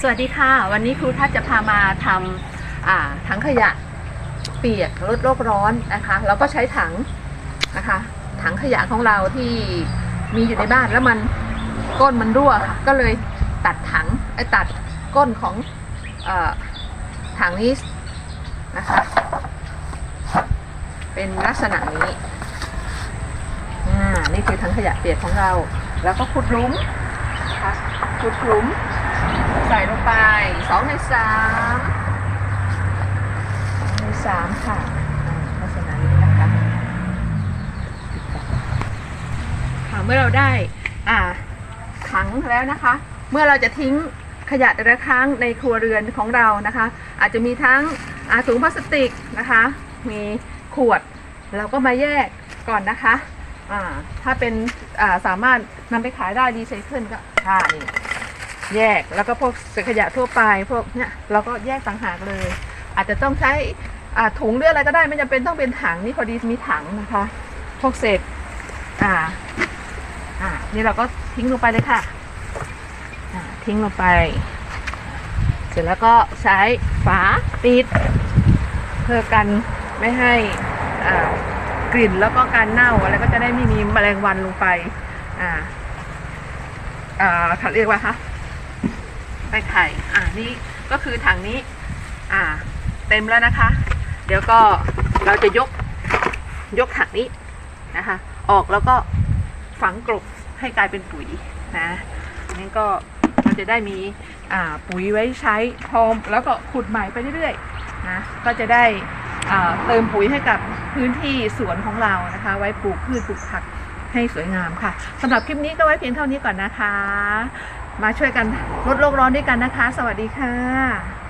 สวัสดีค่ะ วันนี้ครูทัศจะพามาทำถังขยะเปียกลดโลกร้อนนะคะแล้วก็ใช้ถังนะคะ ถังขยะของเราที่มีอยู่ในบ้านแล้วมันก้นมันรั่วค่ะก็เลยตัดถังไอ้ตัดก้นของอถังนี้นะคะ เป็นลักษณะนี้นี่คือถังขยะเปียกของเรา แล้วก็ขุดหลุมนะคะขุดหลุม ใส่ลงไปสองในสามสองในสามค่ะอ่าลักษณะนี้นะคะค่ะเมื่อเราได้อ่าถังแล้วนะคะ เมื่อเราจะทิ้งขยะแต่ละครั้งในครัวเรือนของเรานะคะ อาจจะมีทั้งอ่าถุงพลาสติกนะคะ มีขวดเราก็มาแยกก่อนนะคะอ่าถ้าเป็นอ่าสามารถนำไปขายได้รีไซเคิลก็อ่านี่ แยกแล้วก็พวกเศษขยะทั่วไปพวกเนี้ยเราก็แยกต่างหากเลย อาจจะต้องใช้ถุงหรืออะไรก็ได้ไม่จำเป็นต้องเป็นถังนี่พอดีมีถังนะคะ พวกเศษอ่าอ่านี่เราก็ทิ้งลงไปเลยค่ะอ่าทิ้งลงไป เสร็จแล้วก็ใช้ฝาปิด เพื่อกันไม่ให้อ่ากลิ่นแล้วก็การเน่าอะไรก็จะได้ไม่มีแมลงวันลงไปอ่าอ่าเขาเรียกว่าคะ ไปไข่อ่านี่ก็คือถังนี้ อ่า เต็มแล้วนะคะ เดี๋ยวก็เราจะยกยกถังนี้นะคะ ออกแล้วก็ฝังกลบให้กลายเป็นปุ๋ยนะนั่นก็เราจะได้มีอ่าปุ๋ยไว้ใช้พร้อมแล้วก็ขุดใหม่ไปเรื่อยๆนะก็จะได้อ่าเติมปุ๋ยให้กับพื้นที่สวนของเรานะคะ ไว้ปลูกพืชปลูกผักให้สวยงามค่ะสำหรับคลิปนี้ก็ไว้เพียงเท่านี้ก่อนนะคะ มาช่วยกันลดโลกร้อนด้วยกันนะคะ สวัสดีค่ะ